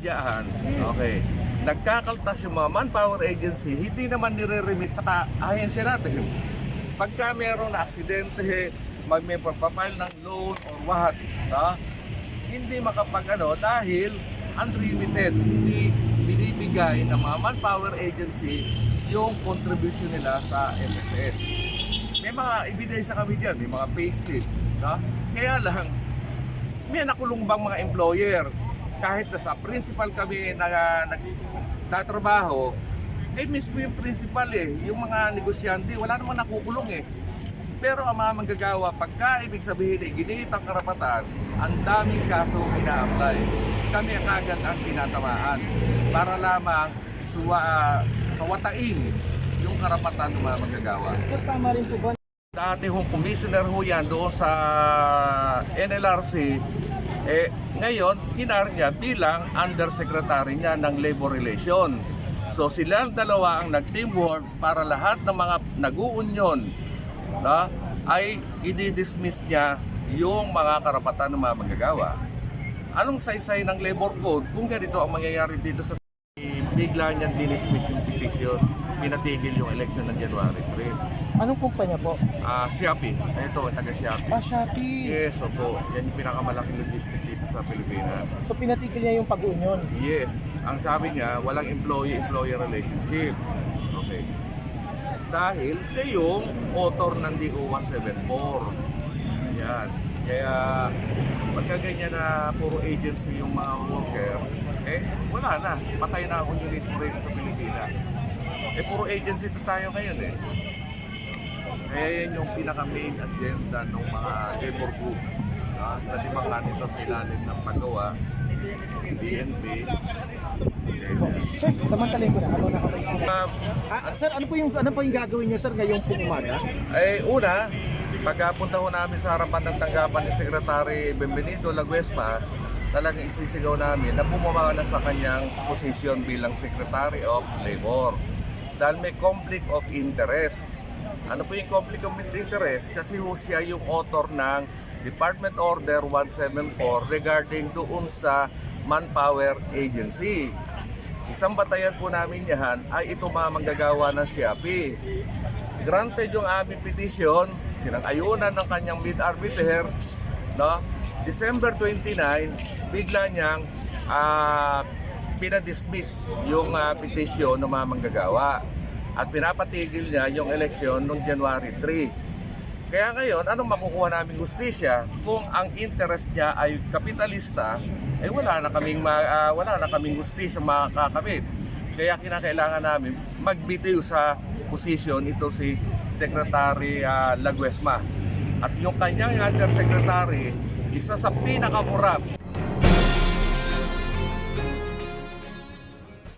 Diyan, okay. Nagkakaltas yung mga manpower agency, hindi naman nire-remit sa ahensya natin. Pagka meron na aksidente, mag may pagpapile ng loan or what, ha? hindi makapag ano dahil unlimited, hindi binibigay ng mga manpower agency yung contribution nila sa MSS. May mga ebidensya kami dyan, may mga payslip. No? Kaya lang, may nakulong bang mga employer kahit na sa principal kami na nagtatrabaho eh mismo yung principal eh yung mga negosyante wala namang nakukulong eh. Pero ang mga manggagawa pagka ibig sabihin eh ginit ang karapatan ang daming kaso ina-apply. Kami ang agad ang tinatamaan para lamang suwa, sa watain yung karapatan ng mga manggagawa. Sir, tama rin po ba? Dati hong commissioner ho yan doon sa NLRC, eh, ngayon, kinar niya bilang undersecretary niya ng Labor Relation. So silang dalawa ang nag-teamwork para lahat ng mga nag-uunyon na, ay i-dismiss niya yung mga karapatan ng mga manggagawa. Anong saysay ng labor code kung ganito ang mangyayari dito sa bigla niyang dinismiss yung petition, pinatigil yung election ng January 3. Anong kumpanya po? Ah, Shopee. Ito, taga Shopee. Ah, Shopee. Yes, opo. Yan yung pinakamalaking logistic dito sa Pilipinas. So pinatigil niya yung pag-union. Yes. Ang sabi niya, walang employee-employer relationship. Okay. Dahil siya yung author ng DO 174. Yan. Kaya pagka ganyan na puro agency yung mga workers, wala na. Patay na ang unionism rate sa Pilipinas. Eh puro agency na tayo ngayon eh. Kaya yan yung pinaka-main agenda ng mga labor group. Uh, sa limang nito sa ilalim ng paggawa, BNP. Sir, samantalin ko na. Ano nakapais ko na. Uh, Ah, sir, ano po yung ano po yung gagawin niyo sir ngayong pong umaga? ay una, pagkapunta ho namin sa harapan ng tanggapan ni Secretary Benvenido Laguesma, talagang isisigaw namin na bumaba na sa kanyang posisyon bilang Secretary of Labor. Dahil may conflict of interest. Ano po yung conflict of interest? Kasi ho siya yung author ng Department Order 174 regarding doon sa Manpower Agency. Isang batayan po namin yan ay ito mga manggagawa ng Siapi. Granted yung aming petition, sinang-ayunan ng kanyang mid-arbiter, no? December 29, bigla niyang ah, pinadismiss yung ah, petition ng mga manggagawa at pinapatigil niya yung eleksyon noong January 3. Kaya ngayon, anong makukuha namin justisya kung ang interest niya ay kapitalista, eh wala na kaming ma, ah, wala na kaming justisya makakamit. Kaya kinakailangan namin magbitiw sa posisyon ito si Secretary ah, Laguesma. At yung kanyang undersecretary, isa sa pinakakurap